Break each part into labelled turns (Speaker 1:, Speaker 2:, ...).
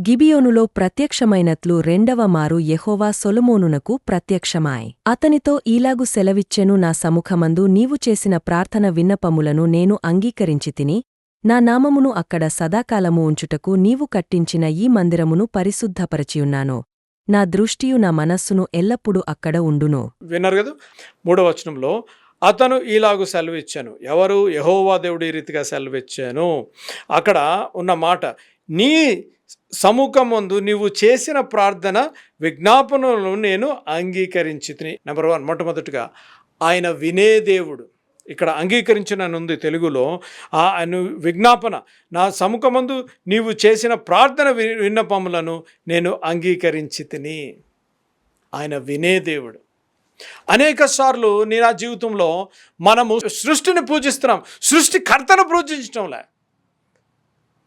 Speaker 1: గిబియోనులో ప్రత్యక్షమైనట్లు రెండవ మారు సొలమోనునకు ప్రత్యక్షమాయ్. అతనితో ఈలాగు సెలవిచ్చెను నా సముఖమందు నీవు చేసిన ప్రార్థన విన్నపములను నేను అంగీకరించి తిని నా నామమును అక్కడ సదాకాలము ఉంచుటకు నీవు కట్టించిన ఈ మందిరమును పరిశుద్ధపరచియున్నాను. నా దృష్టియు నా మనస్సును ఎల్లప్పుడూ అక్కడ ఉండును.
Speaker 2: విన్నారు కదా మూడవ వచనంలో అతను ఇలాగు సెలవిచ్చాను. ఎవరు? యహోవా దేవుడు ఈ రీతిగా సెలవిచ్చాను. అక్కడ ఉన్న మాట నీ సముఖం ముందు నీవు చేసిన ప్రార్థన విజ్ఞాపనలను నేను అంగీకరించి నెంబర్ వన్ మొట్టమొదటిగా ఆయన వినే దేవుడు. ఇక్కడ అంగీకరించననుంది తెలుగులో ఆ ఆయన విజ్ఞాపన నా సముఖమందు నీవు చేసిన ప్రార్థన వి విన్నపములను నేను అంగీకరించి తిని ఆయన వినే దేవుడు. అనేక సార్లు నేను ఆ జీవితంలో మనము సృష్టిని పూజిస్తున్నాం సృష్టికర్తను పూజించడంలే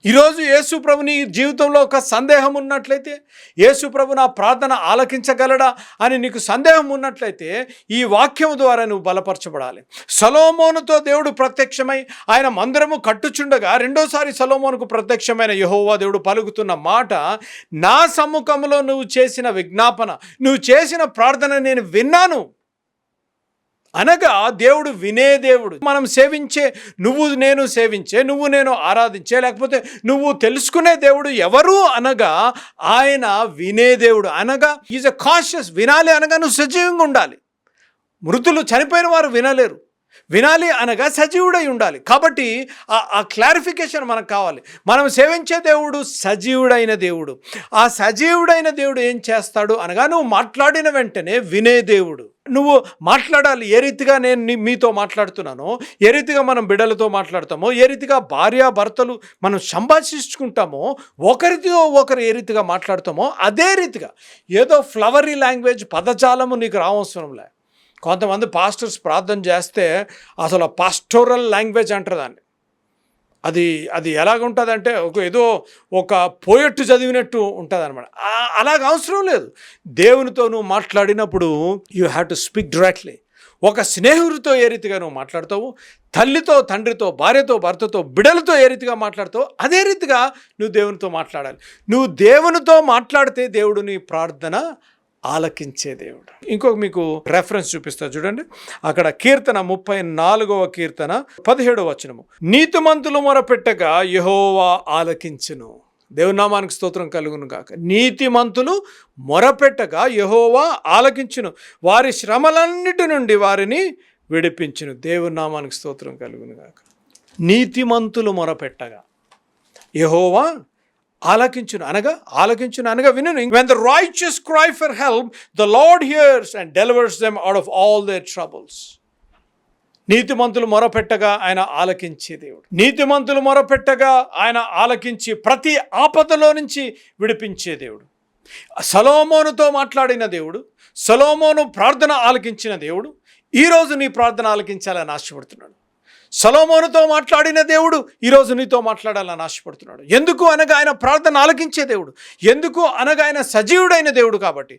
Speaker 2: ఈరోజు యేసు ప్రభుని జీవితంలో ఒక సందేహం ఉన్నట్లయితే యేసు ప్రభు నా ప్రార్థన ఆలకించగలడా అని నీకు సందేహం ఉన్నట్లయితే ఈ వాక్యం ద్వారా నువ్వు బలపరచబడాలి. సలోమోనుతో దేవుడు ప్రత్యక్షమై ఆయన మందిరము కట్టుచుండగా రెండోసారి సలోమోనుకు ప్రత్యక్షమైన యహోవా దేవుడు పలుకుతున్న మాట నా సమ్ముఖంలో నువ్వు చేసిన విజ్ఞాపన నువ్వు చేసిన ప్రార్థన నేను విన్నాను. అనగా దేవుడు వినే దేవుడు. మనం సేవించే నువ్వు నేను సేవించే నువ్వు నేను ఆరాధించే లేకపోతే నువ్వు తెలుసుకునే దేవుడు ఎవరు అనగా ఆయన వినే దేవుడు. అనగా ఈజ్ అ కాషియస్ వినాలి అనగా నువ్వు సజీవంగా ఉండాలి. మృతులు చనిపోయిన వారు వినలేరు. వినాలి అనగా సజీవుడై ఉండాలి. కాబట్టి ఆ- ఆ క్లారిఫికేషన్ మనకు కావాలి. మనం సేవించే దేవుడు సజీవుడైన దేవుడు. ఆ సజీవుడైన దేవుడు ఏం చేస్తాడు అనగా నువ్వు మాట్లాడిన వెంటనే వినే దేవుడు. నువ్వు మాట్లాడాలి. ఏ రీతిగా నేను మీతో మాట్లాడుతున్నానో ఏ రీతిగా మనం బిడ్డలతో మాట్లాడతామో ఏ రీతిగా భార్య భర్తలు మనం సంభాషించుకుంటామో ఒకరితో ఒకరు ఏ రీతిగా మాట్లాడతామో అదే రీతిగా ఏదో ఫ్లవరీ లాంగ్వేజ్ పదజాలము నీకు రావసరంలే. కొంతమంది పాస్టర్స్ ప్రార్థన చేస్తే అసలు పాస్టోరల్ లాంగ్వేజ్ అంటారు దాన్ని. అది అది ఎలాగుంటుందంటే ఒక ఏదో ఒక పోయట్టు చదివినట్టు ఉంటుంది అనమాట అలాగ అవసరం లేదు. దేవునితో నువ్వు మాట్లాడినప్పుడు you have to speak directly ఒక స్నేహితుడితో ఏ రీతిగా నువ్వు మాట్లాడతావు? తల్లితో తండ్రితో భార్యతో భర్తతో బిడలతో ఏ రీతిగా మాట్లాడతావు? అదే రీతిగా నువ్వు దేవునితో మాట్లాడాలి. నువ్వు దేవునితో మాట్లాడితే దేవుడు నీ ప్రార్థన ఆలకించే దేవుడు. ఇంకొక మీకు రెఫరెన్స్ చూపిస్తా చూడండి. అక్కడ కీర్తన ముప్పై నాలుగవ కీర్తన పదిహేడవ వచనము. నీతిమంతులు మొరపెట్టగా యహోవా ఆలకించును. దేవునామానికి స్తోత్రం కలుగును గాక. నీతిమంతులు మొరపెట్టగా యహోవా ఆలకించును. వారి శ్రమలన్నిటి నుండి వారిని విడిపించును. దేవునామానికి స్తోత్రం కలుగును గాక. నీతిమంతులు మొరపెట్టగా యహోవా ఆలకించును అనగా ఆలకించును అనగా వినును. When the righteous cry for help the Lord hears and delivers them out of all their troubles నీతిమంతులు మొరపెట్టగా ఆయన ఆలకించే దేవుడు. నీతిమంతులు మొరపెట్టగా ఆయన ఆలకించి ప్రతి ఆపదలో నుంచి విడిపించే దేవుడు. సలోమోనుతో మాట్లాడిన దేవుడు సలోమోను ప్రార్థన ఆలకించిన దేవుడు ఈరోజు నీ ప్రార్థన ఆలకించాలని ఆశపడుతున్నాడు. సలోమోనుతో మాట్లాడిన దేవుడు ఈరోజు నీతో మాట్లాడాలని ఆశపడుతున్నాడు. ఎందుకు అనగా ఆయన ప్రార్థన ఆలకించే దేవుడు? ఎందుకు అనగా ఆయన సజీవుడైన దేవుడు కాబట్టి?